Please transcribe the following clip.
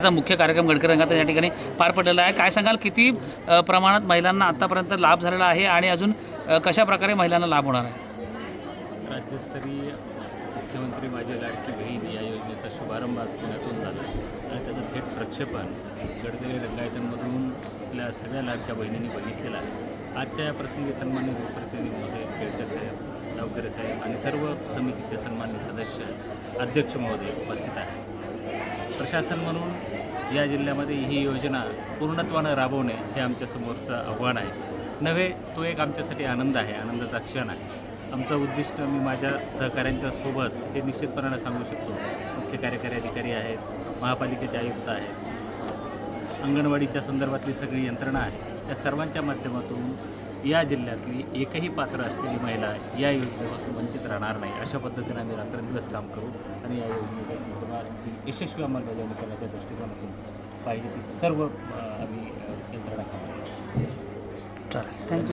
मुख्य कार्यक्रम गडकरी रंगात या ठिकाणी पार पडलेला आहे. काय सांगाल किती प्रमाणात महिलांना आतापर्यंत लाभ झालेला आहे आणि अजून कशा प्रकारे महिलांना लाभ होणार आहे? राज्यस्तरीय मुख्यमंत्री माझी लाडकी बहीण या योजनेचा शुभारंभ आज पुण्यातून झाला आणि त्याचं थेट प्रक्षेपण गडकरी रंगायतांमधून आपल्या सगळ्या लाडक्या बहिणींनी बघितलेलं आहे. आजच्या या प्रसंगी सन्मान्य प्रतिनिधी महोदय केळकर साहेब गावकरे साहेब आणि सर्व समितीचे सन्मान्य सदस्य अध्यक्ष महोदय उपस्थित आहेत. प्रशासन म्हणून या जिल्ह्यामध्ये ही योजना पूर्णत्वानं राबवणे हे आमच्यासमोरचं आव्हान आहे. नव्हे तो एक आमच्यासाठी आनंद आहे आनंदाचा क्षण आहे. आमचं उद्दिष्ट मी माझ्या सहकाऱ्यांच्या सोबत हे निश्चितपणानं सांगू शकतो. मुख्य कार्यकारी अधिकारी आहेत महापालिकेचे आयुक्त आहेत अंगणवाडीच्या संदर्भातली सगळी यंत्रणा आहे. या सर्वांच्या माध्यमातून या जिल्ह्यातली एकही पात्र असलेली महिला या योजनेपासून वंचित राहणार नाही. अशा पद्धतीने आम्ही रात्रंदिवस काम करू आणि या योजनेच्या संदर्भाची यशस्वी अंमलबजावणी करण्याच्या दृष्टिकोनातून पाहिजे ती सर्व आम्ही यंत्रणा काम करू चालेल. थँक्यू